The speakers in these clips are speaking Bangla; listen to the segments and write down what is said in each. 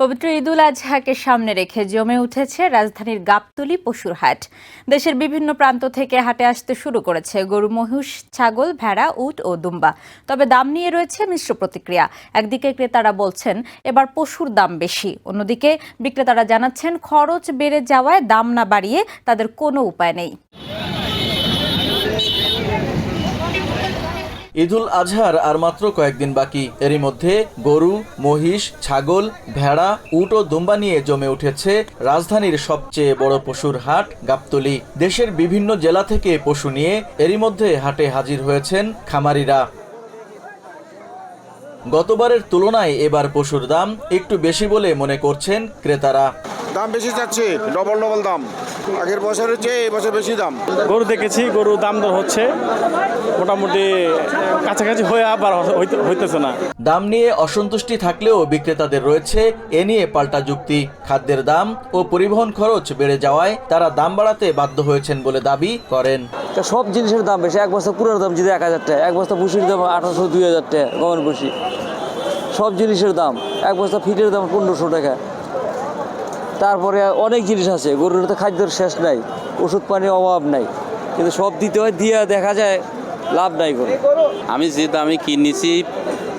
পবিত্র ঈদুল আজহাকে সামনে রেখে জমে উঠেছে রাজধানীর গাবতলী পশুর হাট। দেশের বিভিন্ন প্রান্ত থেকে হাটে আসতে শুরু করেছে গরু, মহিষ, ছাগল, ভেড়া, উট ও দুম্বা। তবে দাম নিয়ে রয়েছে মিশ্র প্রতিক্রিয়া। একদিকে ক্রেতারা বলছেন, এবার পশুর দাম বেশি। অন্যদিকে বিক্রেতারা জানাচ্ছেন, খরচ বেড়ে যাওয়ায় দাম না বাড়িয়ে তাদের কোনো উপায় নেই। ঈদুল আজহার আর মাত্র কয়েকদিন বাকি। এরই মধ্যে গরু, মহিষ, ছাগল, ভেড়া, উট ও দুম্বা নিয়ে জমে উঠেছে রাজধানীর সবচেয়ে বড় পশুর হাট, গাবতলী। দেশের বিভিন্ন জেলা থেকে পশু নিয়ে এরই মধ্যে হাটে হাজির হয়েছেন খামারিরা। গতবারের তুলনায় এবার পশুর দাম একটু বেশি বলে মনে করছেন ক্রেতারা। দাম বেশি চাচ্ছে ডবল ডবল দাম। আগের বছরের চেয়ে এই বছর বেশি দাম। গরু দেখেছি গরু দাম দর হচ্ছে। মোটামুটি কাছাকাছি হয়ে আবার হইতেছে না। দাম নিয়ে অসন্তুষ্টি থাকলেও বিক্রেতাদের রয়েছে এ নিয়ে পাল্টা যুক্তি। খাদ্যের দাম ও পরিবহন খরচ বেড়ে যাওয়ায় তারা দাম বাড়াতে বাধ্য হয়েছেন বলে দাবি করেন। তা সব জিনিসের দাম বেশি। এক বস্তা পুরোর দাম যদি এক হাজার টাকা এক বস্তা ভুসির দাম আঠারোশো দুই হাজার টাকা গমের ভুসি সব জিনিসের দাম। এক বস্তা ফিটের দাম পনেরোশো টাকা। তারপরে অনেক জিনিস আছে, গরুর তো খাদ্যের শেষ নাই, ওষুধ পানির অভাব নাই, কিন্তু সব দিতে হয় দিয়ে দেখা যায় লাভ নাই করে আমি যে দামে কিনেছি,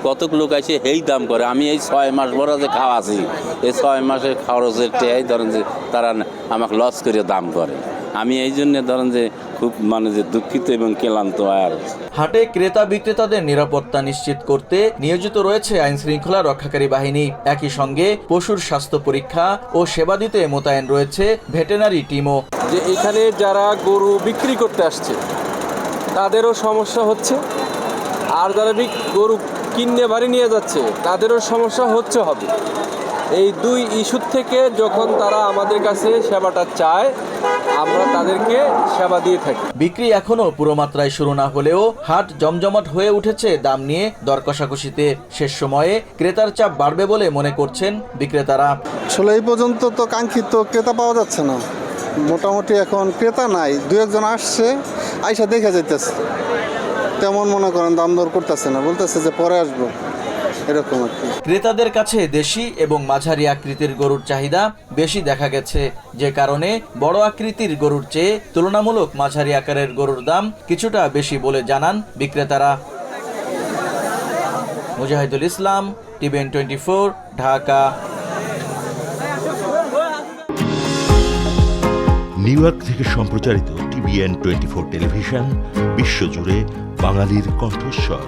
কতক লোক আছে এই দাম করে, আমি এই ছয় মাস বড় যে খাওয়া আছি, এই ছয় মাসের খরচের টেয়াই ধরেন যে তারা আমাকে লস করে দাম করে। আমি এই জন্য ধরেন যে খুব মানে যে দুঃখিত এবং ক্লান্ত আর। হাটে ক্রেতা বিক্রেতাদের নিরাপত্তা নিশ্চিত করতে নিয়োজিত রয়েছে আইন শৃঙ্খলা রক্ষাকারী বাহিনী। একই সঙ্গে পশুর স্বাস্থ্য পরীক্ষা ও সেবা দিতে মোতায়েন রয়েছে ভেটেনারি টিমও। যে এখানে যারা গরু বিক্রি করতে আসছে তাদেরও সমস্যা হচ্ছে। আর যারা গরু কিনে বাড়ি নিয়ে যাচ্ছে তাদেরও সমস্যা হচ্ছে হবে। এই দুই ইস্যুর থেকে যখন তারা আমাদের কাছে সেবাটা চায় আমরা তাদেরকে সেবা দিয়ে থাকি। বিক্রি এখনও পুরো মাত্রায় শুরু না হলেও হাট জমজমাট হয়ে উঠেছে দাম নিয়ে। দর কষাকষিতে শেষ সময়ে ক্রেতার চাপ বাড়বে বলে মনে করছেন বিক্রেতারা। আসলে এই পর্যন্ত তো কাঙ্ক্ষিত ক্রেতা পাওয়া যাচ্ছে না। মোটামুটি এখন ক্রেতা নাই দু একজন আসছে আইসা দেখে যাইতেছে। তেমন মনে করেন দাম দর করতেছে না বলতেছে যে পরে আসব। এরকম আর কি। ক্রেতাদের কাছে দেশি এবং মাঝারি আকৃতির গরুর চাহিদা বেশি দেখা গেছে যে কারণে বড় আকৃতির গরুর চেয়ে তুলনামূলক মাঝারি আকারের গরুর দাম কিছুটা বেশি বলে জানান বিক্রেতারা। Mujahidul Islam TVN twenty four Dhaka. New York থেকে সম্প্রচারিত টিভিএন টোয়েন্টি ফোর টেলিভিশন বিশ্বজুড়ে বাঙালির কণ্ঠস্বর।